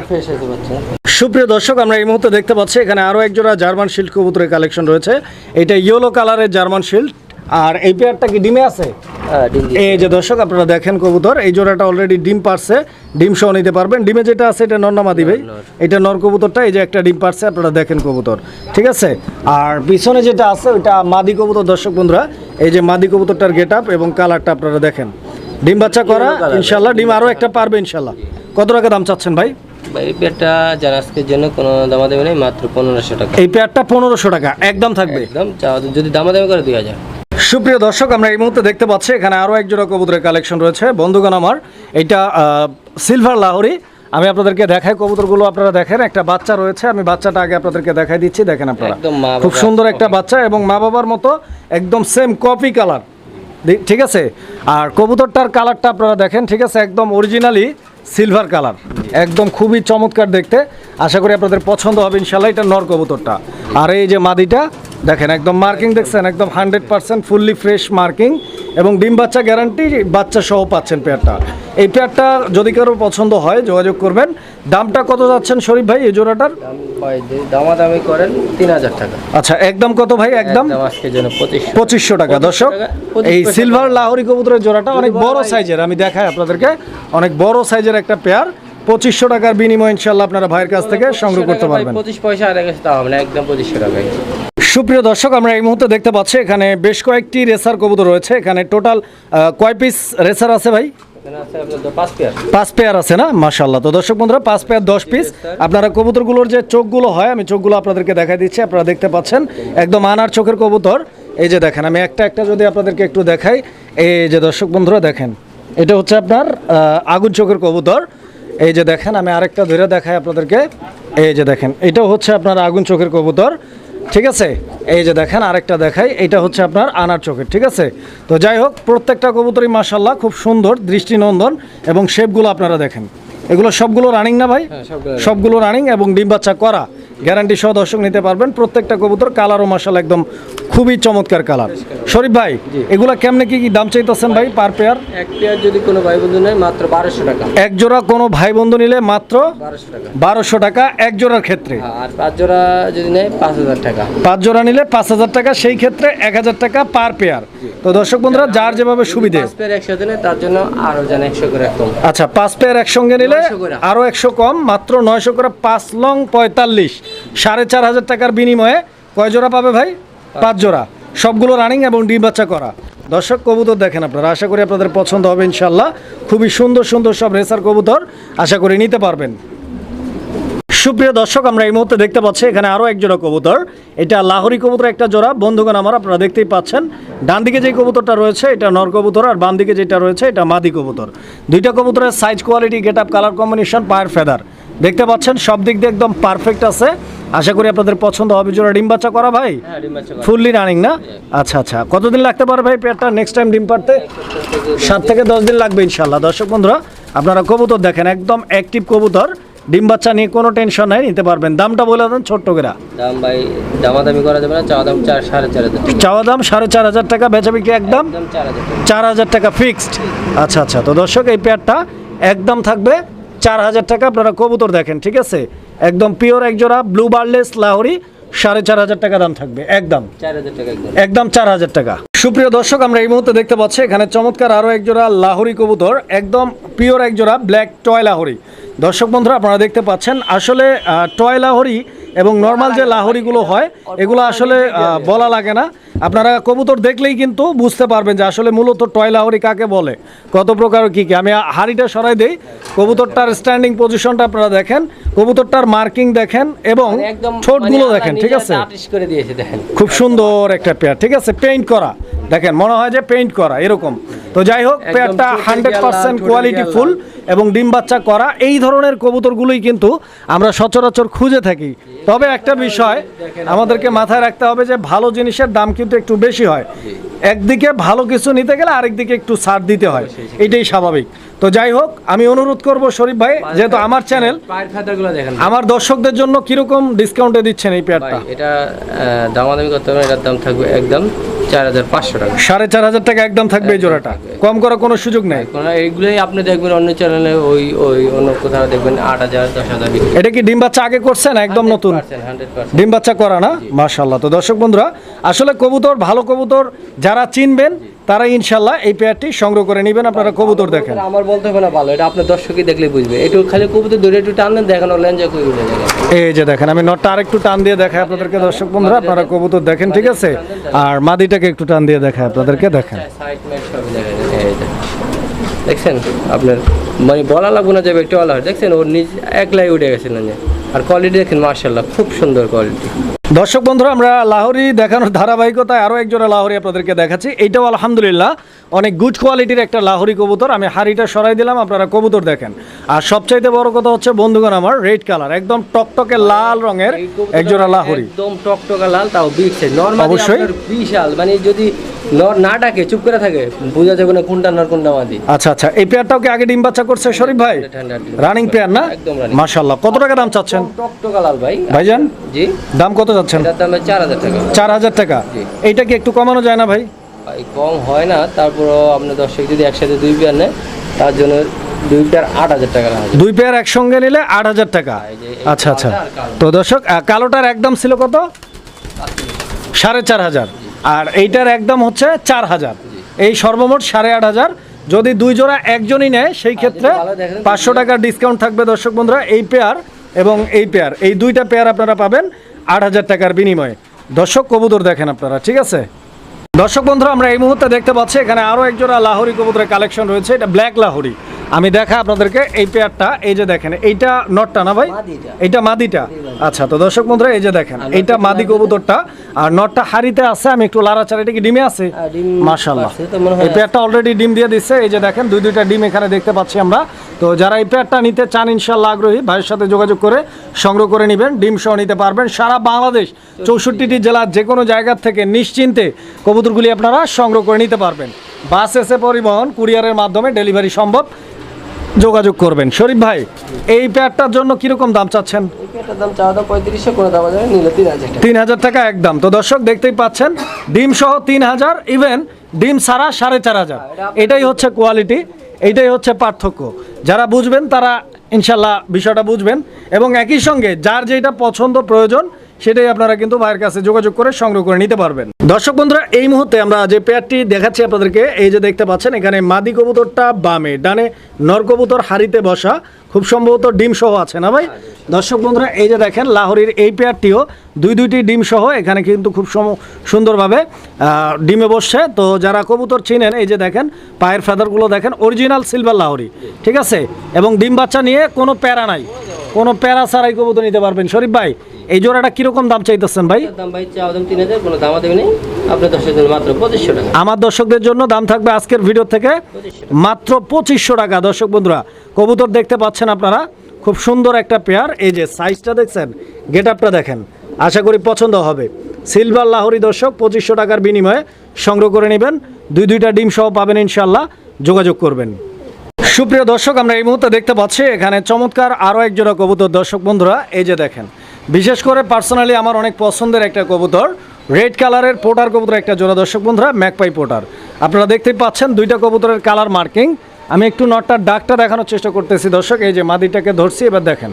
সুপ্রিয় দর্শক আমরা এই মুহূর্তে দেখতে পাচ্ছি এখানে আরও এক জোড়া জার্মান শিল্ড কবুতরের কালেকশন রয়েছে। এটা ইয়েলো কালারের জার্মান শিল্ড আর এই পেয়ারটা কি ডিমে আছে? হ্যাঁ এই যে দর্শক আপনারা দেখেন কবুতর এই জোড়াটা অলরেডি ডিম পারছে। ডিম সহ নিতে পারবেন। ডিমে যেটা আছে এটা নর্নামা দিবে এটা নর কবুতরটা এই যে একটা ডিম পারছে আপনারা দেখেন কবুতর। ঠিক আছে? আর পিছনে যেটা আছে ওইটা মাদি কবুতর দর্শক বন্ধুরা। এই যে মাদি কবুতরটার গেট আপ এবং কালারটা আপনারা দেখেন। ডিম বাচ্চা করা ইনশাল্লাহ ডিম আরও একটা পারবে ইনশাল্লাহ। কত টাকা দাম চাচ্ছেন ভাই? এই পেয়ারটা যারা আজকের জন্য কোনো দামা নেই মাত্র পনেরোশো টাকা। এই পেয়ারটা পনেরোশো টাকা একদম থাকবে। একদম যদি দামা দামি করে দুই হাজার। সুপ্রিয় দর্শক আমরা এই মুহূর্তে দেখতে পাচ্ছি এখানে আরও এক জোড়া কবুতরের কালেকশন রয়েছে। বন্ধুগণ আমার এটা সিলভার লাহরি। আমি আপনাদেরকে দেখাই কবুতরগুলো আপনারা দেখেন একটা বাচ্চা রয়েছে আমি বাচ্চাটা আগে আপনাদেরকে দেখাই দিচ্ছি দেখেন আপনারা। খুব সুন্দর একটা বাচ্চা এবং মা বাবার মতো একদম সেম কপি কালার ঠিক আছে? আর কবুতরটার কালারটা আপনারা দেখেন ঠিক আছে? একদম অরিজিনালি সিলভার কালার একদম খুবই চমৎকার দেখতে। আশা করি আপনাদের পছন্দ হবে ইনশাল্লাহ এটা নর কবুতরটা। আর এই যে মাদিটা দেখেন একদম মার্কিং দেখছেন একদম hundred percent fully fresh marking এবং ডিম বাচ্চা গ্যারান্টি বাচ্চা সহ পাচ্ছেন পেয়ারটা এই পেয়ারটা যদি কারও পছন্দ হয় যোগাযোগ করবেন। দামটা কত যাচ্ছেন শরীফ ভাই এই জোড়াটার? দাম ভাই যদি দামা দামি করেন তিন হাজার টাকা। আচ্ছা একদম কত ভাই একদম? একদম আজকের জন্য পঁচিশশো। টাকা দর্শক এই সিলভার লাহোরি কবুতরের জোড়াটা অনেক বড় সাইজের আমি দেখাই আপনাদেরকে। অনেক বড় সাইজের একটা পেয়ার পঁচিশশো টাকার বিনিময় ইনশাল্লাহ আপনারা ভাইয়ের কাছ থেকে সংগ্রহ করতে পারবেন। পঁচিশ পয়সা আর একদম পঁচিশশো টাকায়। সুপ্রিয় দর্শক আমরা এই মুহূর্তে দেখতে পাচ্ছি এখানে বেশ কয়েকটি রেসার কবুতর রয়েছে। এখানে টোটাল কয় পিস রেসার আছে ভাই? পাঁচ পেয়ার আছে না? মাশাল্লাহ তো দর্শক বন্ধুরা পাঁচ পেয়ার দশ পিস আপনারা কবুতরগুলোর যে চোখগুলো হয় আমি চোখগুলো আপনাদেরকে দেখাই দিচ্ছি আপনারা দেখতে পাচ্ছেন একদম আনার চোখের কবুতর। এই যে দেখেন আমি একটা একটা যদি আপনাদেরকে একটু দেখাই এই যে দর্শক বন্ধুরা দেখেন এটা হচ্ছে আপনার আগুন চোখের কবুতর। এই যে দেখেন আমি আরেকটা ধরে দেখাই আপনাদেরকে। এই যে দেখেন এটাও হচ্ছে আপনার আগুন চোখের কবুতর। ঠিক আছে? এই যে দেখেন আরেকটা দেখাই। এটা হচ্ছে আপনার আনার চোখের ঠিক আছে? তো যাই হোক প্রত্যেকটা কবুতরই মাসাল্লাহ খুব সুন্দর দৃষ্টিনন্দন এবং শেপগুলো আপনারা দেখেন। এগুলো সবগুলো রানিং না ভাই? হ্যাঁ, সবগুলো সবগুলো রানিং এবং ডিম বাচ্চা করা। গ্যারান্টি সহ দর্শক নিতে পারবেন। প্রত্যেকটা কবুতর কালারও মাসাল একদম খুবই চমৎকার কালার। শরীফ ভাই এগুলা কেমনে কি কি দাম চাইতেছেন ভাই পার পেয়ার? এক পেয়ার যদি কোনো ভাই বন্ধু নেয় মাত্র বারোশো টাকা। এক জোড়া কোনো ভাই বন্ধু নিলে মাত্র বারোশো টাকা। বারোশো টাকা এক জোড়ার ক্ষেত্রে। হ্যাঁ, আর পাঁচ জোড়া যদি নেয় পাঁচ হাজার টাকা। পাঁচ জোড়া নিলে পাঁচ হাজার টাকা সেই ক্ষেত্রে এক হাজার টাকা পার পেয়ার। তো দর্শক বন্ধুরা যার যেভাবে সুবিধে। পাঁচ পেয়ার একসাথে নেয় তার জন্য আরও যেন একশো করে কম আচ্ছা পাঁচ পেয়ার একসঙ্গে নিলে 900 করে। আরও একশো কম মাত্র নয়শো করে পাঁচ লং পঁয়তাল্লিশ। সাড়ে চার হাজার টাকার বিনিময়ে কয় জোড়া পাবে ভাই? পাঁচ জোড়া। সবগুলো রানিং এবং ডিম বাচ্চা করা। দর্শক, কবুতর দেখেন আপনারা। আশা করি আপনাদের পছন্দ হবে ইনশাল্লাহ খুবই সুন্দর সুন্দর সব রেসার কবুতর। আশা করি নিতে পারবেন। সুপ্রিয় দর্শক, আমরা এই মুহূর্তে দেখতে পাচ্ছি এখানে আরও এক জোড়া কবুতর। এটা লাহোরি কবুতর একটা জোড়া। বন্ধুগণ, আমার আপনারা দেখতেই পাচ্ছেন। ডান দিকে যে কবুতরটা রয়েছে, এটা নর কবুতর আর বাম দিকে যেটা রয়েছে, এটা মাদি কবুতর। দুইটা কবুতরের size quality get up colour combination পায়ের ফেদার দেখতে পাচ্ছেন সব দিক দিয়ে একদম পারফেক্ট আছে। আশা করি আপনাদের পছন্দ হবে। জোড়া ডিম বাচ্চা করা ভাই? হ্যাঁ। ফুললি রানিং না? আচ্ছা আচ্ছা। কতদিন লাগতে পারে ভাই পেয়ারটা? নেক্সট টাইম ডিম পারতে সাত থেকে দশ দিন লাগবে ইনশাল্লাহ দর্শক বন্ধুরা আপনারা কবুতর দেখেন একদম অ্যাক্টিভ কবুতর। ডিম বাচ্চা নিয়ে কোনো টেনশন নাই নিতে পারবেন। দামটা বলে দেন ছোট্ট করে। দাম ভাই দামাদামি করা যাবে না চাওয়া দাম চার সাড়ে চার হাজার টাকা। চাওয়া দাম সাড়ে চার হাজার টাকা বেচা বিক্রি একদম চার হাজার টাকা। চার হাজার টাকা ফিক্সড আচ্ছা আচ্ছা। তো দর্শক এই পেয়ারটা একদম থাকবে। চার হাজার টাকা আপনারা কবুতর দেখেন ঠিক আছে? একদম পিওর একজোড়া ব্লু বার্লেস লাহরি সাড়ে চার হাজার টাকা দাম থাকবে একদম। একদম। চার হাজার টাকা। সুপ্রিয় দর্শক আমরা এই মুহূর্তে দেখতে পাচ্ছি এখানে চমৎকার আরও একজোড়া লাহরি কবুতর একদম পিওর একজোড়া ব্ল্যাক টয় লাহরি। দর্শক বন্ধুরা আপনারা দেখতে পাচ্ছেন আসলে টয় লাহোরি এবং নর্মাল যে লাহোরিগুলো হয় এগুলো আসলে বলা লাগে না। আপনারা কবুতর দেখলেই কিন্তু বুঝতে পারবেন যে আসলে মূলত টয় লাহরি কাকে বলে। কত প্রকার কি কি। আমি হাড়িটা সরাই দিই। কবুতরটার স্ট্যান্ডিং পজিশনটা আপনারা দেখেন। কবুতরটার মার্কিং দেখেন এবং মানে ঠোঁটগুলো মানে দেখেন ঠিক আছে? খুব সুন্দর একটা পেয়ার ঠিক আছে? পেইন্ট করা। দেখেন মনে হয় যে পেইন্ট করা এরকম। তো যাই হোক পেয়ারটা হান্ড্রেড পার্সেন্ট কোয়ালিটি ফুল এবং ডিম বাচ্চা করা। এই ধরনের কবুতরগুলোই কিন্তু আমরা সচরাচর খুঁজে থাকি। তবে একটা বিষয় আমাদেরকে মাথায় রাখতে হবে যে ভালো জিনিসের দাম কিন্তু একটু বেশি হয়। একদিকে ভালো কিছু নিতে গেলে আরেকদিকে একটু ছাড় দিতে হয়। এটাই স্বাভাবিক। তো যাই হোক আমি অনুরোধ করব শরীফ ভাই যেহেতু আমার চ্যানেল আমার দর্শকদের জন্য কীরকম ডিসকাউন্টে দিচ্ছেন এই পেয়ারটা এটা দাম করতে হবে এটার দাম থাকবে একদম চার হাজার পাঁচশো টাকা। সাড়ে চার হাজার টাকা একদম থাকবে এই জোড়াটা। কম করার কোনো সুযোগ নেই? এইগুলোই আপনি দেখবেন অন্য চ্যানেলে ওই ওই অন্য কোথাও দেখবেন আট হাজার দশ হাজার এটা কি ডিম বাচ্চা আগে করছেন একদম নতুন? ডিম বাচ্চা করা না? মাশাল্লাহ তো দর্শক বন্ধুরা আসলে কবুতর ভালো কবুতর যারা চিনবেন তারা ইনশাল্লাহ এই পেয়ারটি সংগ্রহ করে নেবেন। আপনারা কবুতর দেখেন। আমার বলতে হবে না ভালো এটা আপনার দর্শকই দেখলে বুঝবে। একটু খালি কবুতর ধরে একটু টান দেখেন লেঞ্জা করে উঠে এই যে দেখেন আমি নটটা আরেকটু টান দিয়ে দেখাই আপনাদেরকে দর্শক বন্ধুরা আপনারা কবুতর দেখেন ঠিক আছে? আর মাদিটাকে একটু টান দিয়ে দেখায়, আপনাদেরকে দেখেন। দেখছেন? আপনার মানে বলা লাগবো না যাবে একটু আলাদা দেখছেন? ওর নিজ একলাই উঠে গেছে না আর কোয়ালিটি দেখেন মার্শাল্লাহ খুব সুন্দর কোয়ালিটি দর্শক বন্ধুরা আমরা লাহোরি দেখানোর ধারাবাহিকতায় আরও একজোড়া লাহোরি আপনাদেরকে দেখাচ্ছি। এইটাও আলহামদুলিল্লাহ অনেক গুড কোয়ালিটির একটা লাহোরি কবুতর। আমি হাড়িটা সরাই দিলাম আপনারা কবুতর দেখেন। আর সবচাইতে বড় কথা হচ্ছে বন্ধুগণ আমার রেড কালার একদম টকটকে লাল রঙের একজোড়া লাহোরি। একদম টকটকা লাল তাও বিগ সাইজ নরমালি অবশ্যই। বিশাল মানে যদি নর না ডাকে চুপ করে থাকে বোঝা যাবে না কোনটা নর কোনটা মাদি। আচ্ছা আচ্ছা এই পেয়ারটাও কি আগে ডিম বাচ্চা করছে শরীফ ভাই? রানিং পেয়ার না? একদম। মাশাল্লাহ কত টাকা দাম চাচ্ছেন? টকটকা লাল ভাই। ভাইজান? জি। দাম কত চাচ্ছেন এটার দাম চার হাজার টাকা। চার হাজার টাকা। জি। এইটা কি একটু কমানো যায় না ভাই? ভাই কম হয় না তারপরও আপনার দর্শক যদি একসাথে দুই পেয়ার নেয় তার জন্য দুই পেয়ার আট হাজার টাকা লাগবে দুই পেয়ার একসঙ্গে নিলে আট হাজার টাকা। আচ্ছা আচ্ছা। তো দর্শক কালোটার একদম ছিল কত? সাড়ে চার হাজার। আর এইটার একদম হচ্ছে চার হাজার। এই সর্বমোট সাড়ে আট হাজার। যদি দুই জোড়া একজনই নেয় সেই ক্ষেত্রে পাঁচশো টাকার ডিসকাউন্ট থাকবে দর্শক বন্ধুরা এই পেয়ার এবং এই পেয়ার এই দুইটা পেয়ার আপনারা পাবেন। আট হাজার টাকার বিনিময়ে। দর্শক কবুতর দেখেন আপনারা ঠিক আছে? দর্শক বন্ধুরা আমরা এই মুহূর্তে দেখতে পাচ্ছি এখানে আরও একজোড়া লাহোরি কবুতরের কালেকশন রয়েছে এটা ব্ল্যাক লাহোরি। আমি দেখা আপনাদেরকে এই পেয়ারটা এই যে দেখেন এইটা নটটা না ভাই? এইটা মাদিটা? আচ্ছা তো দর্শক বন্ধুরা এই যে দেখেন এইটা মাদি কবুতরটা আর নটটা হাড়িতে আছে আমি একটু লাড়াচাড়া এটা কি ডিমে আছে? হ্যাঁ, মাশাল্লাহ হয় এই পেয়ারটা অলরেডি ডিম দিয়ে দিচ্ছে এই যে দেখেন দুই দুইটা ডিম এখানে দেখতে পাচ্ছি আমরা। তো যারা এই প্যাডটা নিতে চান ইনশাল্লাহ আগ্রহী ভাইয়ের সাথে যোগাযোগ করে সংগ্রহ করে নেবেন ডিম সহ নিতে পারবেন। সারা বাংলাদেশ চৌষট্টিটি জেলার যে কোনো জায়গার থেকে নিশ্চিন্তে কবুতরগুলি আপনারা সংগ্রহ করে নিতে পারবেন। বাস এসে পরিবহন কুরিয়ারের মাধ্যমে ডেলিভারি সম্ভব। যোগাযোগ করবেন। শরীফ ভাই এই প্যাডটার জন্য কীরকম দাম চাচ্ছেন? তিন হাজার টাকা। একদম। তো দর্শক দেখতেই পাচ্ছেন ডিম সহ তিন হাজার ইভেন ডিম ছাড়া সাড়ে চার হাজার। এটাই হচ্ছে কোয়ালিটি এইটাই হচ্ছে পার্থক্য। যারা বুঝবেন তারা ইনশাল্লাহ বিষয়টা বুঝবেন এবং একই সঙ্গে যার যেটা পছন্দ প্রয়োজন সেটাই আপনারা কিন্তু ভাইয়ের কাছে যোগাযোগ করে সংগ্রহ করে নিতে পারবেন। দর্শক বন্ধুরা, এই মুহূর্তে আমরা যে পেয়ারটি দেখাচ্ছি আপনাদেরকে, এই যে দেখতে পাচ্ছেন, এখানে মাদি কবুতরটা বামে, ডানে নর কবুতর হাড়িতে বসা, খুব সম্ভবত ডিম সহ আছে না ভাই? দর্শক বন্ধুরা, এই যে দেখেন, লাহোরির এই পেয়ারটিও দুই দুইটি ডিম সহ এখানে কিন্তু খুব সুন্দরভাবে ডিমে বসছে। তো যারা কবুতর চিনেন, এই যে দেখেন, পায়ের ফেদারগুলো দেখেন অরিজিনাল সিলভার লাহোরি, ঠিক আছে? এবং ডিম বাচ্চা নিয়ে কোনো প্যারা নাই। কোনো প্যারা ছাড়াই কবুতর নিতে পারবেন। শরীফ ভাই এই জোড়াটা কীরকম দাম চাইতেছেন ভাই? দাম ভাই চাওয়া দাম তিন হাজার কোনো দামা দেবে আপনার দর্শক জন্য মাত্র পঁচিশশো টাকা। আমার দর্শকদের জন্য দাম থাকবে আজকের ভিডিও থেকে মাত্র পঁচিশশো টাকা। দর্শক বন্ধুরা কবুতর দেখতে পাচ্ছেন আপনারা খুব সুন্দর একটা পেয়ার এই যে সাইজটা দেখছেন গেট আপটা দেখেন আশা করি পছন্দ হবে। সিলভার লাহোরি দর্শক পঁচিশশো টাকার বিনিময়ে সংগ্রহ করে নেবেন। দুই দুইটা ডিম সহ পাবেন ইনশাল্লাহ যোগাযোগ করবেন। সুপ্রিয় দর্শক, আমরা এই মুহূর্তে দেখতে পাচ্ছি, এখানে চমৎকার আরও এক জোড়া কবুতর। দর্শক বন্ধুরা, এই যে দেখেন, বিশেষ করে পার্সোনালি আমার অনেক পছন্দের একটা কবুতর, রেড কালারের পোটার কবুতর একটা জোড়া। দর্শক বন্ধুরা, ম্যাকপাই পোটার। আপনারা দেখতেই পাচ্ছেন দুইটা কবুতরের কালার মার্কিং। আমি একটু নটটার ডাকটা দেখানোর চেষ্টা করতেছি দর্শক, এই যে মাদিটাকে ধরছি, এবার দেখেন,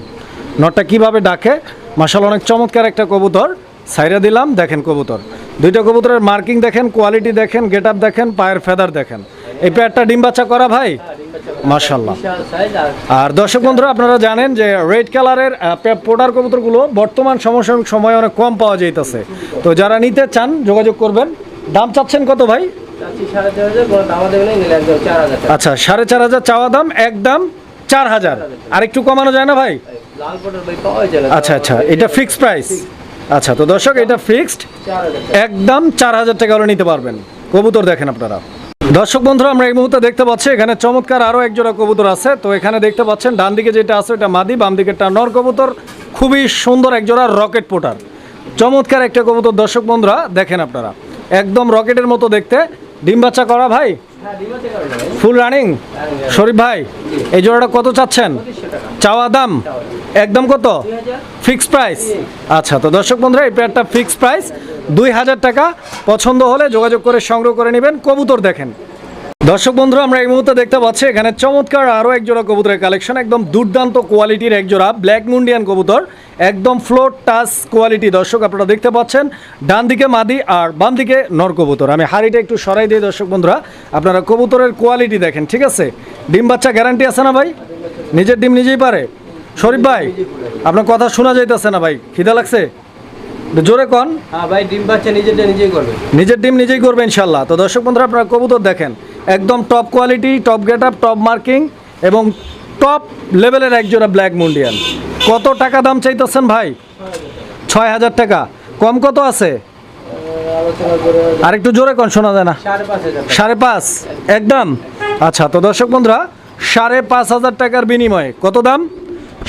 নটটা কীভাবে ডাকে। মাসাল অনেক চমৎকার একটা কবুতর। সাইরা দিলাম, দেখেন কবুতর। দুইটা কবুতরের মার্কিং দেখেন, কোয়ালিটি দেখেন গেট দেখেন, পায়ের ফেদার দেখেন। এই পেয়ারটা ডিম বাচ্চা করা ভাই? মাশাল্লাহ আর দর্শক বন্ধুরা আপনারা জানেন যে রেড কালারের পোডার কবুতরগুলো বর্তমান সমসাময়িক সময়ে অনেক কম পাওয়া যাইতেছে। তো যারা নিতে চান যোগাযোগ করবেন। দাম চাচ্ছেন কত ভাই? সাড়ে চার হাজার দামা আচ্ছা সাড়ে চার হাজার চাওয়া দাম একদম চার হাজার। আর একটু কমানো যায় না ভাই? আচ্ছা আচ্ছা এটা ফিক্সড প্রাইস আচ্ছা তো দর্শক এটা ফিক্সড একদম চার হাজার টাকা হলে নিতে পারবেন। কবুতর দেখেন আপনারা। দর্শক বন্ধুরা, আমরা এই মুহূর্তে দেখতে পাচ্ছি, এখানে চমৎকার আরও এক জোড়া কবুতর আছে। তো এখানে দেখতে পাচ্ছেন, ডান দিকে যেটা আছে এটা মাদি, বাম দিকেরটা নর কবুতর। খুবই সুন্দর এক জোড়া রকেট পোটার। চমৎকার একটা কবুতর, দর্শক বন্ধুরা, দেখেন আপনারা। একদম রকেটের মতো দেখতে। ডিম বাচ্চা করা ভাই? ফুল রানিং শরীফ ভাই, এই জোড়াটা কত চাচ্ছেন? চাওয়া দাম? একদম কত? ফিক্সড প্রাইস আচ্ছা তো দর্শক বন্ধুরা, এই পেয়ারটা ফিক্সড প্রাইস দুই হাজার টাকা। পছন্দ হলে যোগাযোগ করে সংগ্রহ করে নেবেন। কবুতর দেখেন। দর্শক বন্ধুরা আমরা এই মুহূর্তে দেখতে পাচ্ছি এখানে চমৎকার আরও এক জোড়া কবুতরের কালেকশন একদম দুর্দান্ত কোয়ালিটির এক জোড়া ব্ল্যাক মুন্ডিয়ান কবুতর একদম ফ্লোর টাচ কোয়ালিটি দর্শক আপনারা দেখতে পাচ্ছেন ডান দিকে মাদি আর বাম দিকে নর কবুতর। আমি হাড়িটা একটু সরাই দিই দর্শক বন্ধুরা আপনারা কবুতরের কোয়ালিটি দেখেন ঠিক আছে? ডিম বাচ্চা গ্যারান্টি আছে না ভাই? নিজের ডিম নিজেই পারে? শরীফ ভাই আপনার কথা শোনা যাইতেছে না ভাই খিদা লাগছে? জোরে কন। হ্যাঁ ভাই ডিম বাচ্চা নিজেরটা নিজেই করবে। নিজের ডিম নিজেই করবে ইনশাল্লাহ। তো দর্শক বন্ধুরা আপনারা কবুতর দেখেন একদম top quality top get up top marking এবং টপ লেভেলের একজোড়া ব্ল্যাক মুন্ডিয়ান কত টাকা দাম চাইতেছেন ভাই? ছয় হাজার টাকা। কম কত আছে? আর একটু জোরে কন, শোনা যায় না। সাড়ে পাঁচ। একদম? আচ্ছা তো দর্শক বন্ধুরা, সাড়ে পাঁচ হাজার টাকার বিনিময়ে কত দাম?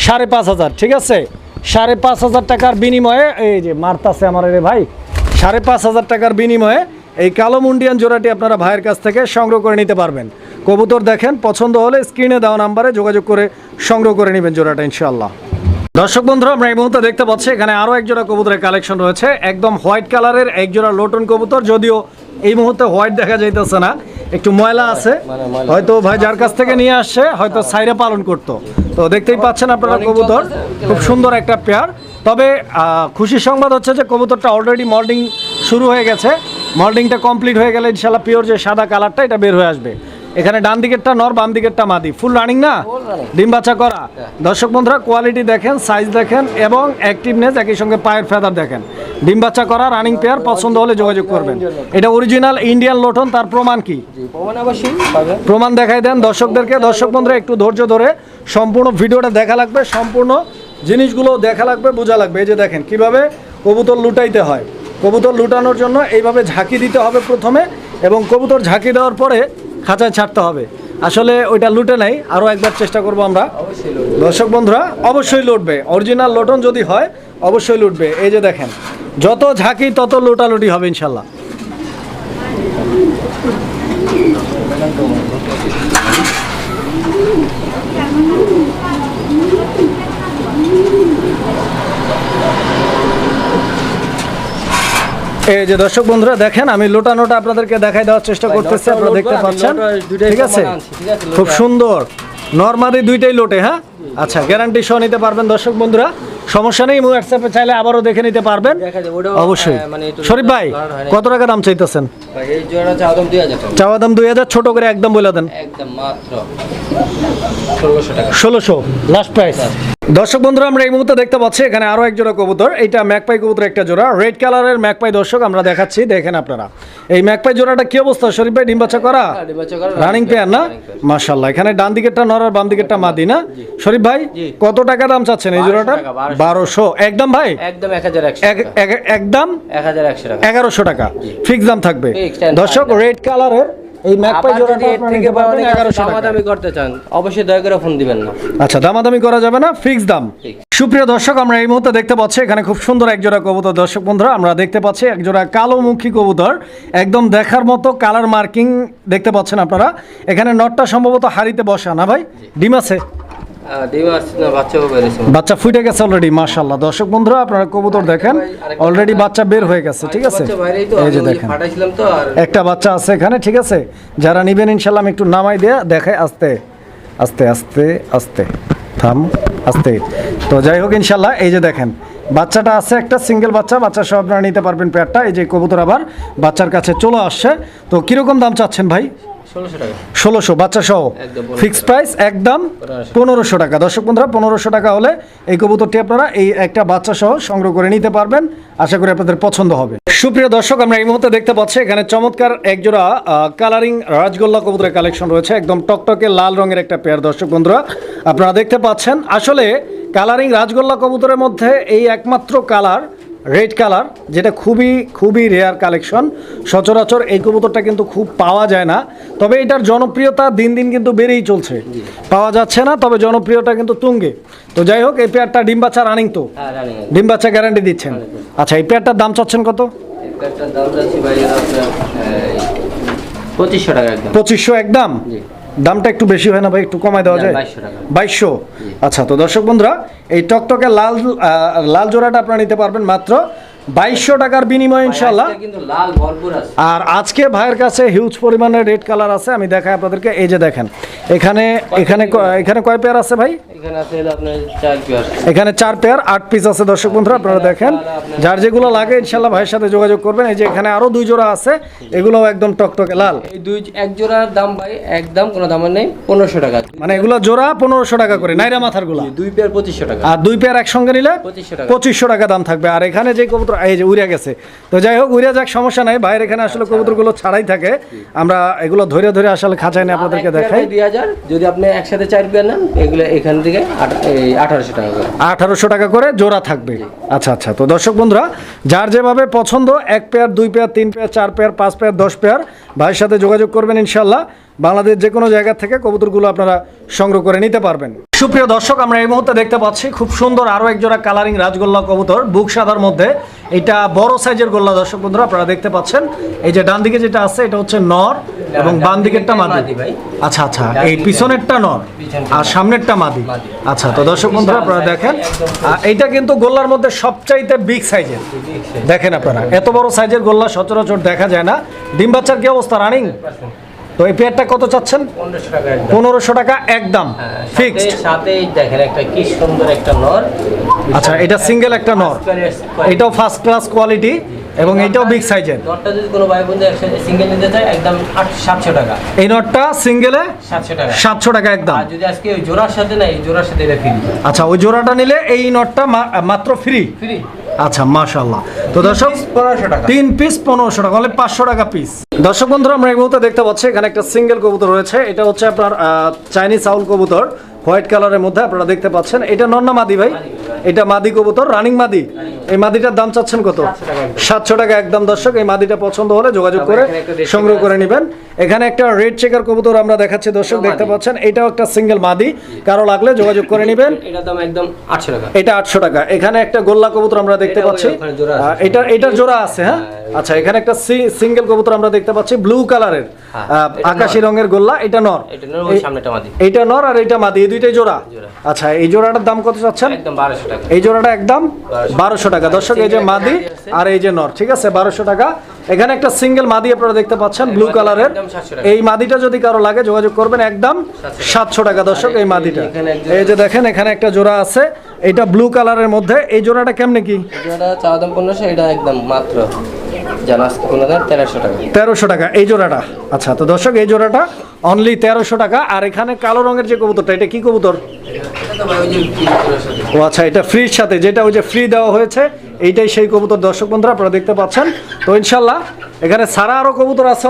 সাড়ে পাঁচ হাজার, ঠিক আছে? সাড়ে পাঁচ হাজার টাকার বিনিময়ে, এই যে মারতাছে আমার রে ভাই, সাড়ে পাঁচ হাজার টাকার বিনিময়ে এই কালো মুন্ডিয়ান জোড়াটি আপনারা ভাইয়ের কাছ থেকে সংগ্রহ করে নিতে পারবেন। কবুতর দেখেন, পছন্দ হলে স্ক্রিনে দেওয়া নাম্বারে যোগাযোগ করে সংগ্রহ করে নেবেন জোড়াটা ইনশাল্লাহ দর্শক বন্ধুরা, আমরা এই মুহূর্তে দেখতে পাচ্ছি, এখানে আরও এক জোড়া কবুতরের কালেকশন রয়েছে। একদম হোয়াইট কালারের এক জোড়া লোটন কবুতর, যদিও এই মুহূর্তে হোয়াইট দেখা যাইতেছে না। একটু ময়লা আছে। হয়তো ভাই যার কাছ থেকে নিয়ে আসছে, হয়তো সাইরে পালন করতো। তো দেখতেই পাচ্ছেন আপনারা কবুতর, খুব সুন্দর একটা পেয়ার। তবে খুশির সংবাদ হচ্ছে যে কবুতরটা অলরেডি মল্ডিং শুরু হয়ে গেছে। মল্ডিংটা কমপ্লিট হয়ে গেলে ইনশাল্লাহ পিওর যে সাদা কালারটা এটা বের হয়ে আসবে। এখানে ডান দিকেরটা নর বাম দিকেরটা মাদি। ফুল রানিং না? ডিম বাচ্চা করা। দর্শক বন্ধুরা কোয়ালিটি দেখেন সাইজ দেখেন এবং অ্যাক্টিভনেস একই সঙ্গে পায়ের ফেদার দেখেন। ডিম বাচ্চা করা রানিং পেয়ার পছন্দ হলে যোগাযোগ করবেন। এটা অরিজিনাল ইন্ডিয়ান লোটন তার প্রমাণ কি? প্রমাণ প্রমাণ দেখাই দেন দর্শকদেরকে। দর্শক বন্ধুরা একটু ধৈর্য ধরে সম্পূর্ণ ভিডিওটা দেখা লাগবে সম্পূর্ণ জিনিসগুলো দেখা লাগবে বোঝা লাগবে। এই যে দেখেন কীভাবে কবুতর লুটাইতে হয়। কবুতর লুটানোর জন্য এইভাবে ঝাঁকি দিতে হবে প্রথমে এবং কবুতর ঝাঁকি দেওয়ার পরে খাঁচায় ছাড়তে হবে। আসলে ওইটা লুটে নাই, আরও একবার চেষ্টা করব আমরা। দর্শক বন্ধুরা, অবশ্যই লুটবে। অরিজিনাল লোটন যদি হয়, অবশ্যই লুটবে। এই যে দেখেন, যত ঝাঁকি তত লুটালুটি হবে ইনশাল্লাহ। এই যে দর্শক বন্ধুরা দেখেন আমি লোটানোটা আপনাদেরকে দেখাই দেওয়ার চেষ্টা করতেছি আপনারা দেখতে পাচ্ছেন? ঠিক আছে? খুব সুন্দর। নর্মালি দুইটাই লোটে হ্যাঁ? আচ্ছা গ্যারান্টি সহ নিতে পারবেন দর্শক বন্ধুরা। সমস্যা নেই হোয়াটসঅ্যাপে চাইলে আবারও দেখে নিতে পারবেন। অবশ্যই। মানে শরীফ ভাই। কত টাকা দাম চাইতেছেন? চাওয়া দাম দুই হাজার ছোট করে একদম বলে দেন। ষোলোশো লাস্ট প্রাইস দর্শক বন্ধুরা আমরা এই মুহূর্তে দেখতে পাচ্ছি এখানে আরও এক জোড়া কবুতর। এইটা ম্যাকপাই কবুতর একটা জোড়া। রেড কালারের ম্যাকপাই দর্শক আমরা দেখাচ্ছি। দেখেন আপনারা। এই ম্যাকপাই জোড়াটা কি অবস্থা? শরীফ ভাই ডিম বাচ্চা করা? হ্যাঁ, রানিং পেয়ার না? মাশাল্লাহ এখানে ডান দিকেরটা নর আর বাম দিকেরটা মাদি না? শরীফ ভাই কত টাকা দাম চাচ্ছেন এই জোড়াটা? 1200 বারোশো একদম ভাই? একদম একদম? এগারোশো টাকা। ফিক্স দাম থাকবে। দর্শক রেড কালারের এই ম্যাকপাই জোড়াটা এর থেকে পারবেন অনেক দামাদামি করতে চান অবশ্যই দয়া করে ফোন দিবেন না। আচ্ছা দামাদামি করা যাবে না ফিক্স দাম। সুপ্রিয় দর্শক আমরা এই মুহূর্তে দেখতে পাচ্ছি এখানে খুব সুন্দর এক জোড়া কবুতর। দর্শক বন্ধুরা আমরা দেখতে পাচ্ছি এক জোড়া কালো মুখী কবুতর। একদম দেখার মতো কালার মার্কিং দেখতে পাচ্ছেন আপনারা। এখানে নটটা সম্ভবত হাড়িতে বসা না ভাই? ডিম আছে? বাচ্চা ফুটে গেছে অলরেডি মাশাল্লাহ দর্শক বন্ধুরা আপনারা কবুতর দেখেন অলরেডি বাচ্চা। বের হয়ে গেছে ঠিক আছে? এই যে দেখেন। একটা বাচ্চা আছে এখানে ঠিক আছে? যারা নিবেন ইনশাল্লাহ আমি একটু নামাই দেয়া দেখাই আস্তে আস্তে আস্তে আস্তে থাম আস্তে। তো যাই হোক ইনশাল্লাহ এই যে দেখেন বাচ্চাটা আছে একটা সিঙ্গেল বাচ্চা বাচ্চা সব আপনারা নিতে পারবেন পেয়ারটা এই যে কবুতর আবার বাচ্চার কাছে চলে আসছে। তো কীরকম দাম চাচ্ছেন ভাই? ষোলোশো বাচ্চা সহ। ফিক্স প্রাইস একদম পনেরোশো। টাকা। দর্শক বন্ধুরা পনেরোশো টাকা হলে এই কবুতরটি আপনারা এই একটা বাচ্চা সহ সংগ্রহ করে নিতে পারবেন। আশা করি আপনাদের পছন্দ হবে। সুপ্রিয় দর্শক আমরা এই মুহূর্তে দেখতে পাচ্ছি এখানে চমৎকার একজোড়া কালারিং রাজগোল্লা কবুতরের কালেকশন রয়েছে একদম টকটকে লাল রঙের একটা পেয়ার দর্শক বন্ধুরা আপনারা দেখতে পাচ্ছেন আসলে কালারিং রাজগোল্লা কবুতরের মধ্যে এই একমাত্র কালার রেড কালার যেটা খুবই খুবই রেয়ার কালেকশন সচরাচর এই কবুতরটা কিন্তু খুব পাওয়া যায় না। তবে এটার জনপ্রিয়তা দিন দিন কিন্তু বেড়েই চলছে। পাওয়া যাচ্ছে না তবে জনপ্রিয়তা কিন্তু তুঙ্গে। তো যাই হোক এই পেয়ারটা ডিম বাচ্চা রানিং তো? হ্যাঁ ডিম বাচ্চা গ্যারান্টি দিচ্ছেন? আচ্ছা এই পেয়ারটার দাম চাচ্ছেন কত? পঁচিশশো টাকা একদম। পঁচিশশো একদম দামটা একটু বেশি হয় না ভাই? একটু কমায় দেওয়া যায়? 2200 বাইশশো? আচ্ছা তো দর্শক বন্ধুরা এই টকটকে লাল আহ, লাল জোড়াটা আপনারা নিতে পারবেন মাত্র বাইশশো টাকার বিনিময়ে ইনশাল্লাহ আর আজকে ভাইয়ের কাছে হিউজ পরিমাণের রেড কালার আছে আমি দেখাই আপনাদেরকে এই যে দেখেন। এখানে এখানে এখানে কয় পেয়ার আছে ভাই? এখানে চার পেয়ার আট পিস আছে দর্শক বন্ধুরা আপনারা দেখেন। যার যেগুলো লাগে ইনশাল্লাহ ভাইয়ের সাথে যোগাযোগ করবেন। এই যে এখানে আরও দুই জোড়া আছে এগুলোও একদম টকটকে লাল। এই দুই এক জোড়ার দাম ভাই একদম কোনো দাম নেই পনেরোশো টাকা। মানে এগুলো জোড়া পনেরোশো টাকা করে নাইরা মাথারগুলা। দুই পেয়ার পঁচিশশো টাকা। আর দুই পেয়ার একসঙ্গে নিলে পঁচিশশো টাকা। পঁচিশশো টাকা দাম থাকবে। আর এখানে যে কবুতর এই যে উড়ে গেছে। তো যাই হোক উড়ে যাক সমস্যা নাই। বাইরে এখানে আসলে কবুতরগুলো ছাড়াই থাকে। আমরা এগুলো ধরে ধরে আসলে খাঁচাই নিয়ে আপনাদেরকে দেখাই। দুই হাজার যদি আপনি একসাথে চার পেয়ার নেন এগুলো এখান থেকে আঠারোশো টাকা করে। আঠারোশো টাকা করে জোড়া থাকবে। আচ্ছা আচ্ছা। তো দর্শক বন্ধুরা যার যেভাবে পছন্দ এক পেয়ার দুই পেয়ার তিন পেয়ার চার পেয়ার পাঁচ পেয়ার দশ পেয়ার ভাইয়ের সাথে যোগাযোগ করবেন ইনশাল্লাহ বাংলাদেশ যে কোনো জায়গা থেকে কবুতরগুলো আপনারা সংগ্রহ করে নিতে পারবেন। সুপ্রিয় দর্শক আমরা এই মুহূর্তে দেখতে পাচ্ছি খুব সুন্দর আরও একজোড়া কালারিং রাজগোল্লা কবুতর বুক সাদার মধ্যে। এটা বড় সাইজের গোল্লা দর্শক বন্ধুরা আপনারা দেখতে পাচ্ছেন। এই যে ডান দিকে যেটা আছে এটা হচ্ছে নর এবং বাম দিকেরটা মাদি। আচ্ছা আচ্ছা এই পিছনেরটা নর আর সামনেরটা মাদি। আচ্ছা তো দর্শক বন্ধুরা আপনারা দেখেন। এইটা কিন্তু গোল্লার মধ্যে সবচাইতে বিগ সাইজের দেখেন আপনারা এত বড় সাইজের গোল্লা সচরাচর দেখা যায় না। ডিম বাচ্চার কি অবস্থা রানিং তো এই পেয়ারটা কত চাচ্ছেন? পনেরোশো টাকা একদম। একদম ফিক্সড। সাথে- সাথেই দেখেন একটা কি সুন্দর একটা নর। আচ্ছা এটা সিঙ্গেল একটা নর। এটাও ফার্স্ট ক্লাস কোয়ালিটি এবং এটাও বিগ সাইজের নটটা যদি কোনো ভাই বন্ধু একসাথে সিঙ্গেল নিতে চায় একদম টাকা। এই নটটা সিঙ্গেলে সাতশো টাকা। সাতশো টাকা একদম। আর যদি আজকে ওই জোড়ার সাথে না এই জোড়ার সাথে এটা ফ্রি আচ্ছা ওই জোড়াটা নিলে এই নটটা মাত্র ফ্রি ফ্রি আচ্ছা মাশাল্লাহ তো দর্শক পনেরোশো টাকা। তিন পিস পনেরোশো টাকা মানে পাঁচশো টাকা পিস দর্শক বন্ধুরা আমরা এই মুহূর্তে দেখতে পাচ্ছি এখানে একটা সিঙ্গেল কবুতর রয়েছে। এটা হচ্ছে আপনার চাইনিজ চাউল কবুতর। হোয়াইট কালারের মধ্যে আপনারা দেখতে পাচ্ছেন। এটা নন্না মাদি ভাই। এটা মাদি কবুতর রানিং মাদি। এই মাদিটার দাম চাচ্ছেন কত? সাতশো টাকা একদম দর্শক এই মাদিটা পছন্দ হলে যোগাযোগ করে সংগ্রহ করে নেবেন। এখানে একটা রেড চেকার কবুতর আমরা দেখাচ্ছি দর্শক দেখতে পাচ্ছেন। এটাও একটা সিঙ্গেল মাদি। কারও লাগলে যোগাযোগ করে নেবেন। এটা আটশো টাকা। এখানে একটা গোল্লা কবুতর আমরা দেখতে পাচ্ছি। এটা এটার জোড়া আছে হ্যাঁ আচ্ছা এখানে একটা সিঙ্গেল কবুতর আমরা দেখতে পাচ্ছি ব্লু কালারের হ্যাঁ, আকাশি রঙের গোল্লা এটা নর। এটা নর আর এটা মাদি এই দুইটাই জোড়া। আচ্ছা এই জোড়াটার দাম কত চাচ্ছেন? এই জোড়াটা একদম বারোশো টাকা। দর্শক এই যে মাদি। আর এই যে নর ঠিক আছে বারোশো টাকা। এখানে একটা সিঙ্গেল মাদি আপনারা দেখতে পাচ্ছেন ব্লু কালারের একদম 700 টাকা। এই মাদিটা যদি কারও লাগে যোগাযোগ করবেন একদম সাতশো টাকা। দর্শক এই মাদিটা। এই যে দেখেন এখানে একটা জোড়া আছে এটা ব্লু কালারের মধ্যে। এই জোড়াটা কেমনে কি? এটা চাওয়া দাম পনেরোশো এটা একদম মাত্র। তেরোশো টাকা। এই জোড়াটা। আচ্ছা তো দর্শক, এই জোড়াটা অনলি তেরোশো টাকা, আর এখানে কালো রঙের যে কবুতরটা, এটা কি কবুতর। ও আচ্ছা এটা ফ্রির সাথে, যেটা ওই যে ফ্রি দেওয়া হয়েছে, এইটাই সেই কবুতর। দর্শক বন্ধুরা, আপনারা দেখতে পাচ্ছেন। তো ইনশাল্লাহ, এখানে সারা আরও কবুতর আছে।